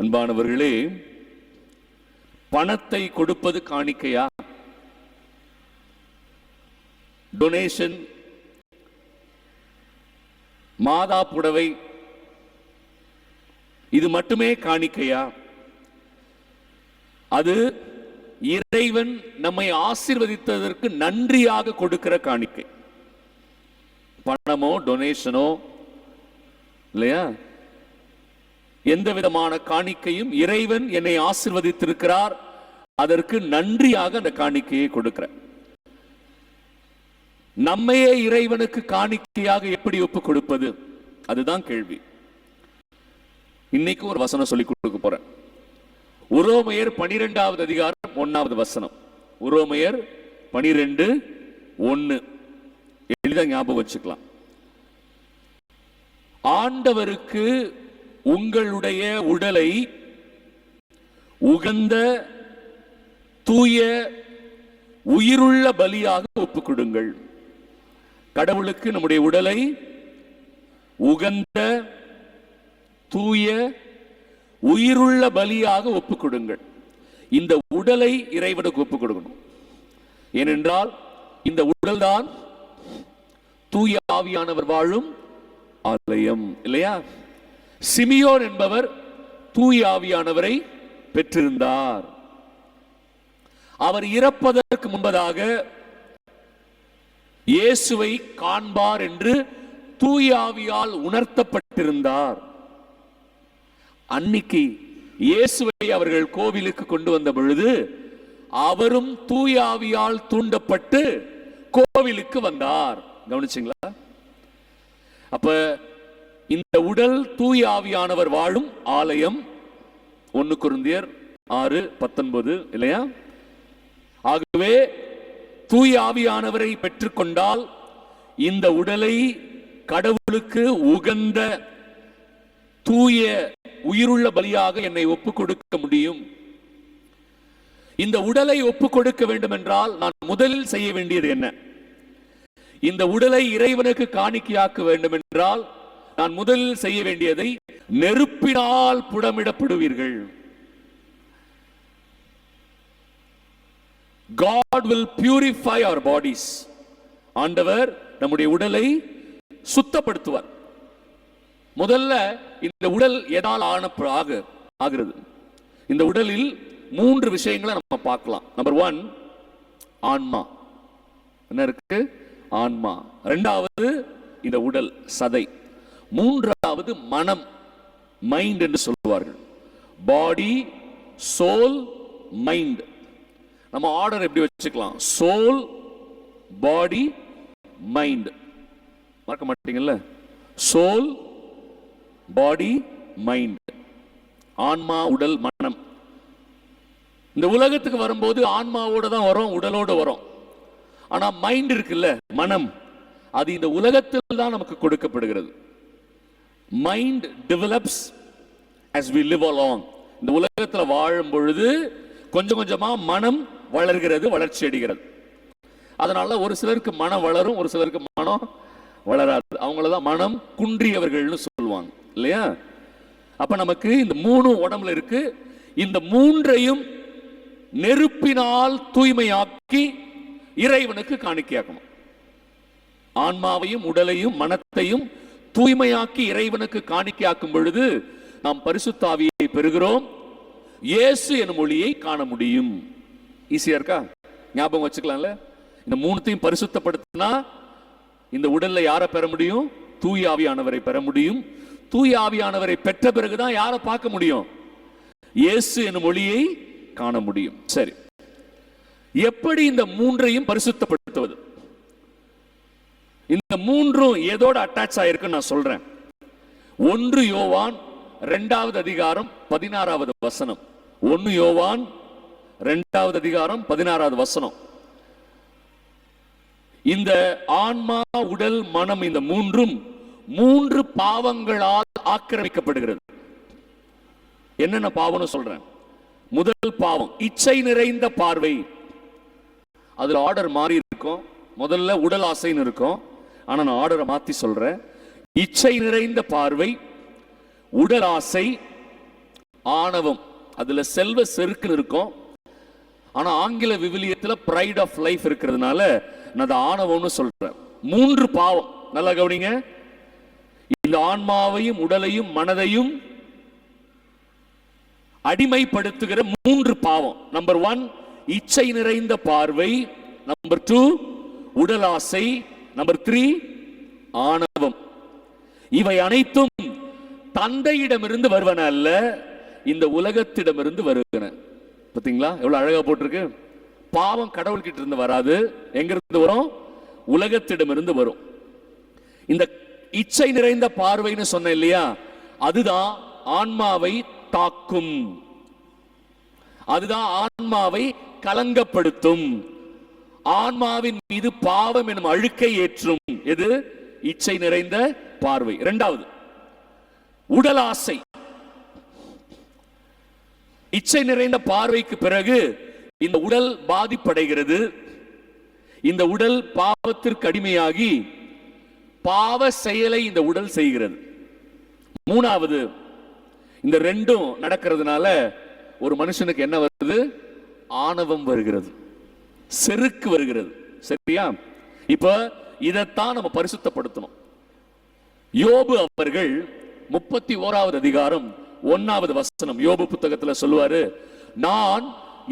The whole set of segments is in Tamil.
அன்பானவர்களே பணத்தை கொடுப்பது காணிக்கையா? டொனேஷன் மாதா புடவை இது மட்டுமே காணிக்கையா? அது இறைவன் நம்மை ஆசிர்வதித்ததற்கு நன்றியாக கொடுக்கிற காணிக்கை. பணமோ டொனேஷனோ இல்லையா? எந்த விதமான காணிக்கையும் இறைவன் என்னை ஆசிர்வதித்திருக்கிறார். அதற்கு நன்றியாக அந்த காணிக்கையை கொடுக்கிறேன். நம்மையே இறைவனுக்கு காணிக்கையாக எப்படி ஒப்பு கொடுப்பது? அதுதான் கேள்வி. இன்னைக்கு ஒரு வசனம் சொல்லி கொடுக்க போறேன். உரோமையர் பனிரெண்டாவது அதிகாரம் ஒன்னாவது வசனம். உரோமையர் பனிரெண்டு ஒன்னு. எளிதா ஞாபகம் வச்சுக்கலாம். ஆண்டவருக்கு உங்களுடைய உடலை உகந்த தூய உயிருள்ள பலியாக ஒப்புக் கொடுங்கள் கடவுளுக்கு நம்முடைய உடலை உகந்த தூய உயிருள்ள பலியாக ஒப்புக் கொடுங்கள் இந்த உடலை இறைவனுக்கு ஒப்புக் கொடுக்கணும் ஏனென்றால் இந்த உடல்தான் தூய ஆவியானவர் வாழும் ஆலயம் இல்லையா? சிமியோன் என்பவர் தூயாவியானவரை பெற்றிருந்தார். அவர் இறப்பதற்கு முன்பதாக இயேசுவை காண்பார் என்று தூயாவியால் உணர்த்தப்பட்டிருந்தார். அன்னைக்கு இயேசுவை அவர்கள் கோவிலுக்கு கொண்டு வந்த பொழுது அவரும் தூயாவியால் தூண்டப்பட்டு கோவிலுக்கு வந்தார். கவனிச்சிங்களா? அப்ப இந்த உடல் தூய ஆவியானவர் வாழும் ஆலயம். ஒன்னு குருந்தியர் ஆறு பத்தொன்பது இல்லையா? ஆகவே தூய ஆவியானவரை பெற்றுக்கொண்டால் இந்த உடலை கடவுளுக்கு உகந்த தூய உயிருள்ள பலியாக என்னை ஒப்புக் கொடுக்க முடியும். இந்த உடலை ஒப்புக் கொடுக்க வேண்டும் என்றால் நான் முதலில் செய்ய வேண்டியது என்ன? இந்த உடலை இறைவனுக்கு காணிக்கையாக்க வேண்டும் என்றால் நான் முதலில் செய்ய வேண்டியதை நெருப்பினால் புடமிடப்படுவீர்கள். God will purify our bodies. ஆண்டவர் நம்முடைய உடலை சுத்தப்படுத்துவார். முதல்ல இந்த உடல் எதால் ஆன ஆக ஆகிறது? இந்த உடலில் மூன்று விஷயங்களை நம்ம பார்க்கலாம். நம்பர் ஒன் ஆன்மா. என்ன இருக்கு? ஆன்மா. ரெண்டாவது இந்த உடல் சதை. மூன்றாவது மனம் மைண்ட் என்று சொல்லுவார்கள். பாடி சோல் மைண்ட் நம்ம ஆர்டர் எப்படி வச்சுக்கலாம்? சோல் பாடி மைண்ட் மறக்க மாட்டீங்கல்ல? சோல் பாடி மைண்ட் ஆன்மா உடல் மனம். இந்த உலகத்துக்கு வரும்போது ஆன்மாவோட தான் வரும் உடலோட வரும். ஆனால் மைண்ட் இருக்குல்ல? மனம். அது இந்த உலகத்தில் தான் நமக்கு கொடுக்கப்படுகிறது. Mind develops as we live along இந்த உலகத்துல வாழும் பொழுது கொஞ்சம் கொஞ்சமா மனம் வளர்கிறது வளர்ச்சி அடைகிறது. அதனால ஒரு சிலருக்கு மனம் வளரும் ஒரு சிலருக்கு மனம் வளராது. அவங்கள தான் மனம் குன்றியவர்கள்னு சொல்லுவாங்க. இல்லையா? அப்ப நமக்கு இந்த மூணு உடம்புல இருக்கு. இந்த மூன்றையும் நெருப்பினால் தூய்மையாக்கி இறைவனுக்கு காணிக்கையாக்கணும். ஆன்மாவையும் உடலையும் மனத்தையும் தூய்மையாக்கி இறைவனுக்கு காணிக்கையாக்கும் பொழுது நாம் பரிசுத்தாவியை பெறுகிறோம். இயேசு எனும் மொழியை காண முடியும். ஈஸியா இருக்கா? ஞாபகம் வச்சுக்கலாம்ல? இந்த மூணுத்தையும் பரிசுத்தப்படுத்தினா இந்த உடல்ல யாரை பெற முடியும்? தூயாவியானவரை பெற முடியும். தூயாவியானவரை பெற்ற பிறகுதான் யாரை பார்க்க முடியும்? இயேசு எனும் மொழியை காண முடியும். சரி. எப்படி இந்த மூன்றையும் பரிசுத்தப்படுத்துவது? இந்த மூன்றும் எதோட அட்டாச் ஆயிருக்குன்னு நான் சொல்றேன். ஒன்று யோவான் ரெண்டாவது அதிகாரம் பதினாறாவது வசனம். ஒன்று யோவான் ரெண்டாவது அதிகாரம் பதினாறாவது வசனம். இந்த ஆன்மா உடல் மனம் இந்த மூன்றும் மூன்று பாவங்களால் ஆக்கிரமிக்கப்படுகிறது. என்னென்ன பாவம்னு சொல்றேன்? முதல் பாவம் இச்சை நிறைந்த பார்வை. அதுல ஆர்டர் மாறி இருக்கும். முதல்ல உடல் ஆசைன்னு இருக்கும். ஆனால் நான் ஆர்டரை மாற்றி சொல்கிறேன் இச்சை நிறைந்த பார்வை உடல் ஆசை ஆணவம் அதில் செல்வ செருக்குன்னு இருக்கும். ஆனால் ஆங்கில விவிலியத்தில் ப்ரைட் ஆஃப் லைஃப் இருக்கிறதுனால நான் அதை ஆணவம்னு சொல்கிறேன் மூன்று பாவம். நல்லா கவனிங்க. இந்த ஆன்மாவையும் உடலையும் மனதையும் அடிமைப்படுத்துகிற மூன்று பாவம். நம்பர் ஒன் இச்சை நிறைந்த பார்வை. நம்பர் டூ உடல் ஆசை. நம்பர் த்ரீ ஆணவம். இவை அனைத்தும் தந்தையிடமிருந்து வருவன அல்ல இந்த உலகத்திடமிருந்து வருவன பாத்தீங்களா? எவ்வளோ அழகாக போட்டிருக்கு? பாவம் கடவுள்கிட்ட இருந்து வராது. எங்கிருந்து வரும்? உலகத்திடமிருந்து வரும். இந்த இச்சை நிறைந்த பார்வைன்னு சொன்னேன் இல்லையா? அதுதான் ஆன்மாவை தாக்கும். அதுதான் ஆன்மாவை கலங்கப்படுத்தும். ஆன்மாவின் மீது பாவம் எனும் அழுக்கை ஏற்றும். எது? இச்சை நிறைந்த பார்வை. இரண்டாவது உடல் ஆசை இச்சை நிறைந்த பார்வைக்கு பிறகு இந்த உடல் பாதிப்படைகிறது. இந்த உடல் பாவத்திற்கு அடிமையாகி பாவ செயலை இந்த உடல் செய்கிறது. மூணாவது இந்த ரெண்டும் நடக்கிறதுனால ஒரு மனுஷனுக்கு என்ன வருது? ஆணவம் வருகிறது. செருக்கு வருகிறது. சரியா? இப்போ இதைத்தான் நம்ம பரிசுத்தப்படுத்தணும். யோபு அவர்கள் முப்பத்தி ஓராவது அதிகாரம் ஒன்னாவது வசனம் யோபு புத்தகத்தில் சொல்லுவாரு நான்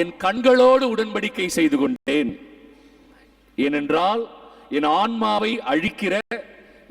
என் கண்களோடு உடன்படிக்கை செய்து கொண்டேன். ஏனென்றால் என் ஆன்மாவை அழிக்கிற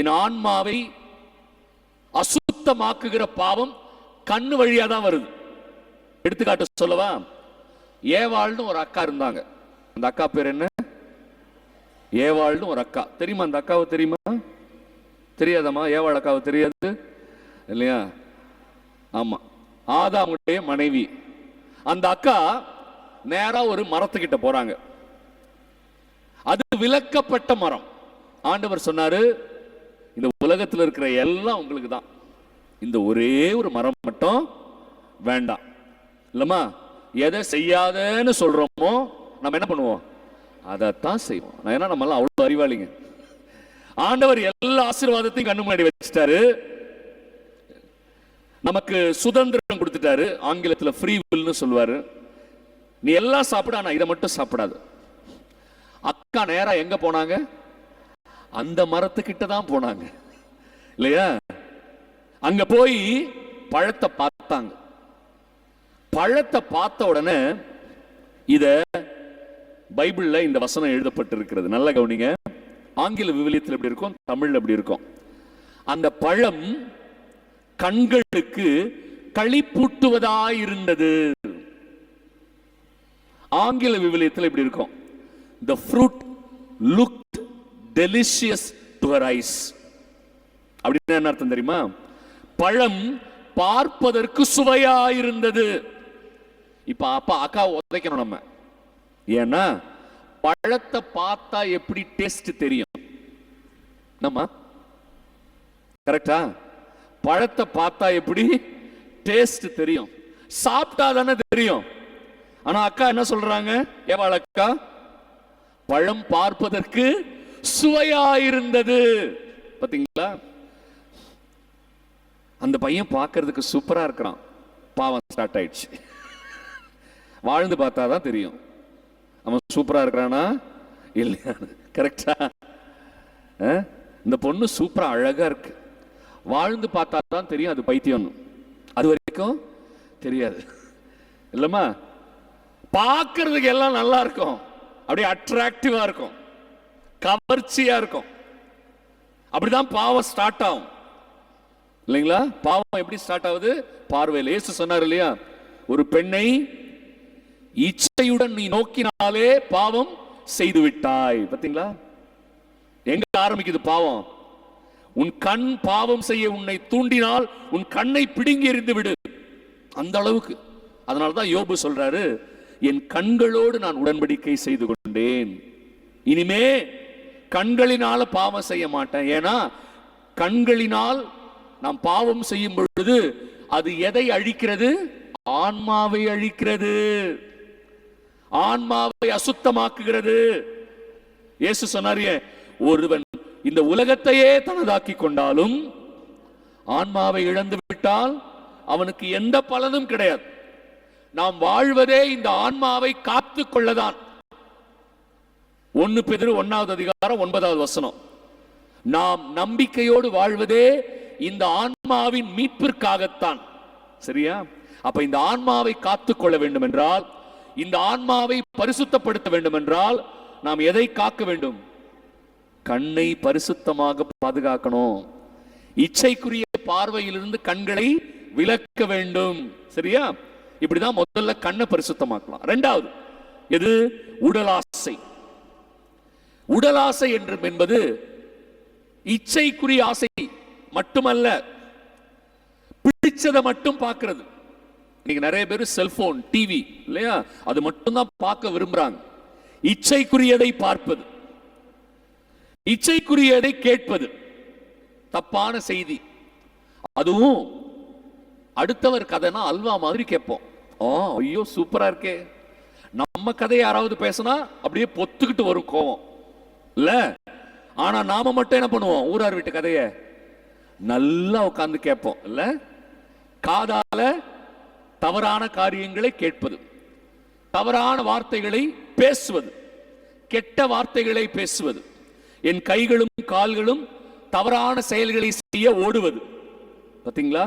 என் ஆன்மாவை அசுத்தமாக்குகிற பாவம் கண்ணு வழியா தான் வருது. எடுத்துக்காட்டு சொல்லவா? ஏவாள்னு ஒரு அக்கா இருந்தாங்க. அந்த அக்கா பேர் என்ன? ஏவாள்னு ஒரு அக்கா. தெரியுமா அந்த அக்காவை தெரியுமா? தெரியாதம்மா ஏவாள் அக்காவை தெரியாது? இல்லையா? ஆமா. ஆதாமுடைய மனைவி. அந்த அக்கா நேரா ஒரு மரத்துக்கிட்ட போறாங்க. அது விளக்கப்பட்ட மரம். ஆண்டவர் சொன்னாரு இந்த உலகத்துல இருக்கிற எல்லாம் உங்களுக்கு தான். இந்த ஒரே ஒரு மரம் மட்டும் வேண்டாம். இல்லம்மா எதை செய்யாதன்னு சொல்றோமோ நம்ம என்ன பண்ணுவோம்? அதைத்தான் செய்வோம். நான் ஏன்னா நம்ம எல்லாம் அவ்வளவு அறிவாளிங்க. ஆண்டவர் எல்லா ஆசீர்வாதத்தையும் கண்ணு முன்னாடி வச்சுட்டாரு. நமக்கு சுதந்திரம் கொடுத்துட்டாரு. ஆங்கிலத்துல ஃப்ரீ வில்னு சொல்லுவாரு. நீ எல்லாம் சாப்பிட ஆனால் இதை மட்டும் சாப்பிடாது. அக்கா நேரா எங்க போனாங்க? அந்த மரத்துக்கிட்ட தான் போனாங்க. இல்லையா? அங்க போய் பழத்தை பார்த்தாங்க. பழத்தை பார்த்த உடனே இத பைபிள்ல இந்த வசனம் எழுதப்பட்டிருக்கிறது. நல்ல கவனிங்க. ஆங்கில விவிலியத்தில் எப்படி இருக்கும்? தமிழ்ல எப்படி இருக்கும்? அந்த பழம் கண்களுக்கு களிப்பூட்டுவதாயிருந்தது. ஆங்கில விவிலியத்தில் இப்படி இருக்கும்? The fruit look delicious to eyes eyes. அப்படின்னு என்ன அர்த்தம் தெரியுமா? பழம் பார்ப்பதற்கு சுவையாயிருந்தது. இப்ப அப்பா அக்கா உதைக்கணும் நம்ம. ஏன்னா பழத்தை பார்த்தா எப்படி டேஸ்ட் தெரியும்? நம்ம கரெக்டா பழத்தை பார்த்தா எப்படி டேஸ்ட் தெரியும்? சாப்பிட்டா தானே தெரியும். ஆனா அக்கா என்ன சொல்றாங்க? ஏவாள் அக்கா பழம் பார்ப்பதற்கு சுவையா இருந்தது. பாத்தீங்களா? அந்த பையன் பார்க்கறதுக்கு சூப்பரா இருக்கிறான். பாவம் ஸ்டார்ட் ஆயிடுச்சு. வாழ்ந்து பார்த்தா தான் தெரியும். அவன் சூப்பரா இருக்கிறானா? இல்லையா? கரெக்டா? இந்த பொண்ணு சூப்பரா அழகா இருக்கு. வாழ்ந்து பார்த்தா தான் தெரியும் அது பைத்தியம் அது வரைக்கும் தெரியாது. இல்லம்மா? பார்க்கறதுக்கு எல்லாம் நல்லா இருக்கும். அப்படியே அட்ராக்டிவா இருக்கும். கவர்ச்சியா இருக்கும். அப்படிதான் பாவம் ஸ்டார்ட் ஆகும். இல்லைங்களா? பாவம் எப்படி ஸ்டார்ட் ஆகுது? பார்வையில். ஏசு சொன்னார் இல்லையா? ஒரு பெண்ணை இச்சையுடன் நீ நோக்கினாலே பாவம் செய்து விட்டாய் பார்த்தீங்களா? எங்க ஆரம்பிக்குது பாவம்? உன் கண் பாவம் செய்ய உன்னை தூண்டினால் உன் கண்ணை பிடுங்கி எறிந்து விடு. அந்த அளவுக்கு. அதனால தான் யோபு சொல்றாரு என் கண்களோடு நான் உடன்படிக்கை செய்து கொண்டேன். இனிமே கண்களினால பாவம் செய்ய மாட்டேன். ஏன்னா கண்களினால் நாம் பாவம் செய்யும் பொழுது அது எதை அழிக்கிறது? ஆன்மாவை அழிக்கிறது. ஆன்மாவை அசுத்தமாக்குகிறது. இயேசு சொன்னாரிய ஒருவன் இந்த உலகத்தையே தனதாக்கி கொண்டாலும் ஆன்மாவை இழந்து விட்டால் அவனுக்கு எந்த பலனும் கிடையாது. நாம் வாழ்வதே இந்த ஆன்மாவை காத்து கொள்ளதான். ஒன்னு பெதிரு ஒன்னாவது அதிகாரம் ஒன்பதாவது வசனம். நாம் நம்பிக்கையோடு வாழ்வதே இந்த ஆன்மாவின் மீட்பிற்காகத்தான். சரியா? அப்ப இந்த ஆன்மாவை காத்துக்கொள்ள வேண்டும் என்றால் இந்த ஆன்மாவை பரிசுத்தப்படுத்த வேண்டும் என்றால் நாம் எதை காக்க வேண்டும்? கண்ணை பரிசுத்தமாக பாதுகாக்கணும். இச்சைக்குரிய பார்வையிலிருந்து கண்களை விளக்க வேண்டும். சரியா? இப்படிதான் முதல்ல கண்ணை பரிசுத்தமாக்கலாம். ரெண்டாவது எது? உடலாசை. உடலாசை என்று என்பது இச்சைக்குரிய ஆசை மட்டுமல்ல பிடிச்சதை மட்டும் பார்க்கிறது. இன்னைக்கு நிறைய பேர் செல்போன் டிவி இல்லையா? அது மட்டும்தான் பார்க்க விரும்புறாங்க. இச்சைக்குரியதை பார்ப்பது. இச்சைக்குரியதை கேட்பது. தப்பான செய்தி. அதுவும் அடுத்தவர் கதைனா அல்வா மாதிரி கேட்போம். ஓ ஐயோ சூப்பரா இருக்கே. நம்ம கதையை யாராவது பேசினா அப்படியே பொத்துக்கிட்டு வரும் கோவம். இல்ல? ஆனா நாம மட்டும் என்ன பண்ணுவோம்? ஊரார் வீட்டு கதைய நல்லா உட்காந்து கேட்போம். இல்ல? காதால தவறான காரியங்களை கேட்பது தவறான வார்த்தைகளை பேசுவது கெட்ட வார்த்தைகளை பேசுவது என் கைகளும் கால்களும் தவறான செயல்களை செய்ய ஓடுவது. பார்த்தீங்களா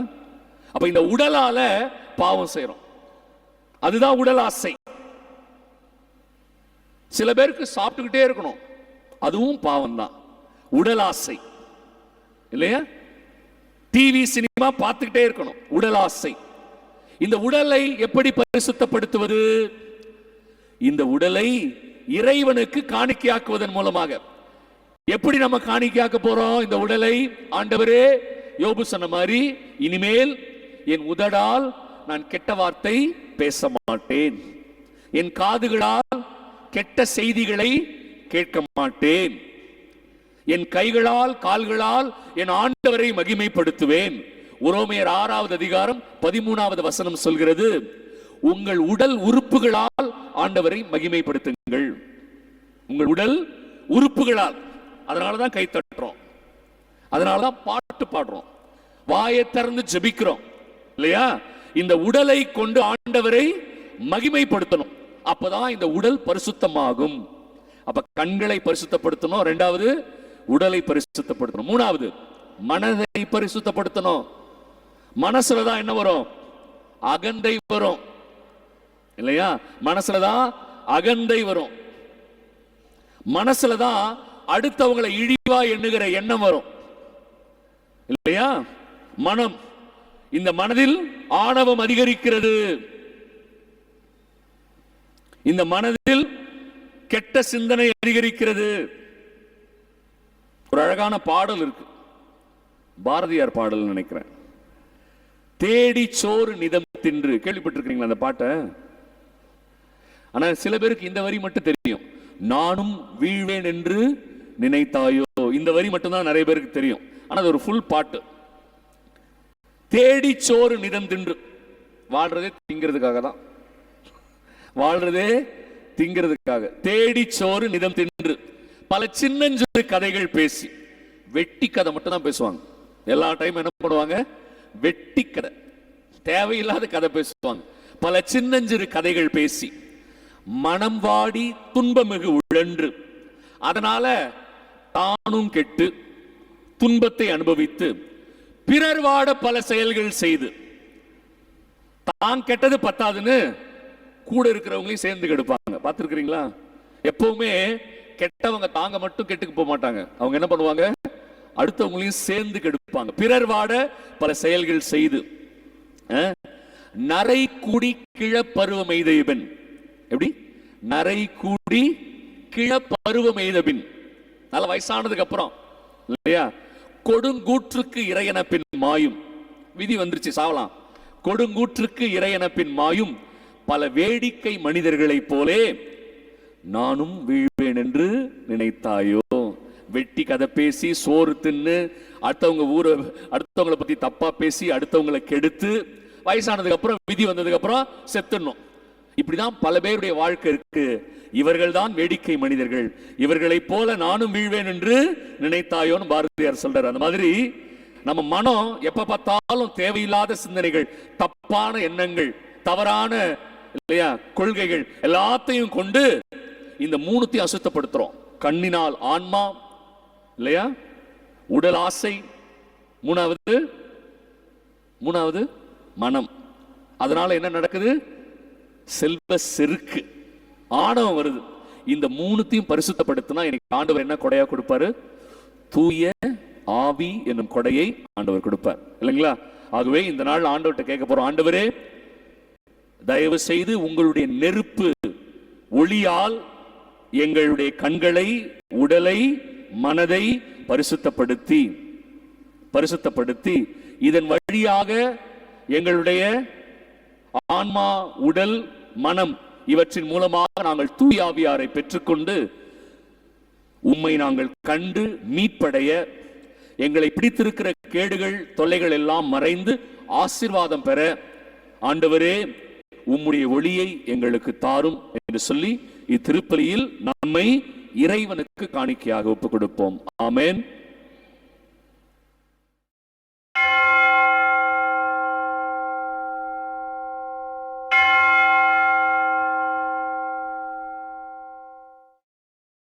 அப்ப இந்த உடலால பாவம் செய்யறோம் அதுதான் உடல் ஆசை. சில பேருக்கு சாப்பிட்டுக்கிட்டே இருக்கணும். அதுவும் பாவம் தான் உடல் ஆசை. இல்லையா? டிவி சினிமா பார்த்துக்கிட்டே இருக்கணும். உடல் ஆசை. இந்த உடலை எப்படி பரிசுத்தப்படுத்துவது? இந்த உடலை இறைவனுக்கு காணிக்கையாக்குவதன் மூலமாக. எப்படி நம்ம காணிக்கையாக்க போறோம்? இந்த உடலை ஆண்டவரே யோபு சொன்ன மாதிரி இனிமேல் என் உதடால் நான் கெட்ட வார்த்தை பேச மாட்டேன் என் காதுகளால் கெட்ட செய்திகளை கேட்க மாட்டேன் என் கைகளால் கால்களால் என் ஆண்டவரை மகிமைப்படுத்துவேன். உரோமையர் ஆறாவது அதிகாரம் பதிமூணாவது வசனம் சொல்கிறது உங்கள் உடல் உறுப்புகளால் ஆண்டவரை மகிமைப்படுத்துங்கள். உங்கள் உடல் உறுப்புகளால். அதனாலதான் கை தட்டுறோம். அதனாலதான் பாட்டு பாடுறோம். வாயை திறந்து ஜெபிக்கிறோம். இல்லையா? இந்த உடலை கொண்டு ஆண்டவரை மகிமைப்படுத்தணும். அப்பதான் இந்த உடல் பரிசுத்தமாகும். அப்ப கண்களை பரிசுத்தப்படுத்தணும். ரெண்டாவது உடலை பரிசுத்தப்படுத்தணும். மூணாவது மனதை பரிசுத்தப்படுத்தணும். மனசுல தான் என்ன வரும்? அகந்தை வரும். இல்லையா? மனசுல தான் அகந்தை வரும். மனசுல தான் அடுத்தவங்களை இழிவா எண்ணுகிற எண்ணம் வரும். இல்லையா? மனம். இந்த மனதில் ஆணவம் அதிகரிக்கிறது. இந்த மனதில் கெட்ட சிந்தனை அதிகரிக்கிறது. ஒரு அழகான பாடல் இருக்கு. பாரதியார் பாடல் நினைக்கிறேன். தேடி சோறு நிதம் தின்று கேள்விப்பட்டிருக்கீங்களா அந்த பாட்டை? ஆனா சில பேருக்கு இந்த வரி மட்டும் தெரியும். நானும் வீழ்வேன் என்று நினைத்தாயோ? இந்த வரி மட்டும்தான் நிறைய பேருக்கு தெரியும். ஆனா அது ஒரு ஃபுல் பாட்டு. தேடி சோறு நிதம் தின்று வாழ்றதே திங்கிறதுக்காக தான். வாழ்றதே திங்கிறதுக்காக. தேடி சோறு நிதம் தின்று பல சின்னஞ்சிறு கதைகள் பேசி. வெட்டி கதை மட்டும் தான் பேசுவாங்க. எல்லா டைம் என்ன பண்ணுவாங்க? வெட்டி கதை தேவையில்லாத கதை பேசுவாங்க. பல சின்னஞ்சிறு கதைகள் பேசி மனம் வாடி துன்பமிகு உழன்று அதனால தானும் கெட்டு துன்பத்தை அனுபவித்து பிறர் வாட பல செயல்கள் செய்து தான் கெட்டது பத்தாதுன்னு கூட இருக்கிறவங்களையும் சேர்ந்து கெடுப்பாங்க. பார்த்துருக்கிறீங்களா? எப்பவுமே கெட்டவங்க தாங்க மட்டும் கெட்டுக்கு போக மாட்டாங்க அவங்க என்ன பண்ணுவாங்க? அடுத்தவங்களையும் சேர்ந்து கெடுப்பாங்க. பிறர் வாட பல செயல்கள் செய்து நரை கூடி கிழப்பருவம் எய்தபின் எப்படி? நரை கூடி கிழப்பருவம் எய்தபின் நல்ல வயசானதுக்கு அப்புறம் இல்லையா? கொடுங்கூற்றுக்கு இறையன பின் மாயும். விதி வந்துருச்சு சாவலாம். கொடுங்கூற்றுக்கு இறையன பின் மாயும் பல வேடிக்கை மனிதர்களைப் போலே நானும் வீழ்வேன் என்று நினைத்தாயோ? வெட்டி கதை பேசி சோறு தின்னு அடுத்தவங்க ஊரை அடுத்தவங்களை பத்தி தப்பா பேசி அடுத்தவங்களை கெடுத்து வயசானதுக்கு அப்புறம் விதி வந்ததுக்கு அப்புறம் செத்துடணும். இப்படிதான் பல பேருடைய வாழ்க்கை இருக்கு. இவர்கள் தான் வேடிக்கை மனிதர்கள். இவர்களைப் போல நானும் வீழ்வேன் என்று நினைத்தாயோன்னு பாரதியார் சொல்றாரு. அந்த மாதிரி நம்ம மனம் எப்ப பார்த்தாலும் தேவையில்லாத சிந்தனைகள் தப்பான எண்ணங்கள் தவறான இல்லையா கொள்கைகள் எல்லாத்தையும் கொண்டு இந்த மூணுத்தையும் அசுத்தப்படுத்துறோம். கண்ணினால் ஆன்மா இல்லையா? உடல் ஆசை. மூணாவது மூணாவது மனம். அதனால என்ன நடக்குது? செல்வ செருக்கு. ஆணவம் வருது. இந்த மூணுத்தையும் பரிசுத்தப்படுத்தினா எனக்கு ஆண்டவர் என்ன கொடையா கொடுப்பாரு? தூய ஆவி என்னும் கொடையை ஆண்டவர் கொடுப்பார். இல்லைங்களா? ஆகவே இந்த நாள் ஆண்டவர்கிட்ட கேட்க போறோம். ஆண்டவரே தயவு செய்து உங்களுடைய நெருப்பு ஒளியால் எங்களுடைய கண்களை உடலை மனதை பரிசுத்தப்படுத்தி பரிசுத்தப்படுத்தி இதன் வழியாக எங்களுடைய ஆன்மா உடல் மனம் இவற்றின் மூலமாக நாங்கள் தூயாவியாரை பெற்றுக்கொண்டு உம்மை நாங்கள் கண்டு மீட்படைய எங்களை பிடித்திருக்கிற கேடுகள் தொல்லைகள் எல்லாம் மறைந்து ஆசிர்வாதம் பெற ஆண்டவரே உம்முடைய ஒளியை எங்களுக்கு தாரும் என்று சொல்லி இத்திருப்பலியில் நம்மை இறைவனுக்கு காணிக்கையாக ஒப்புக் கொடுப்போம் ஆமேன்.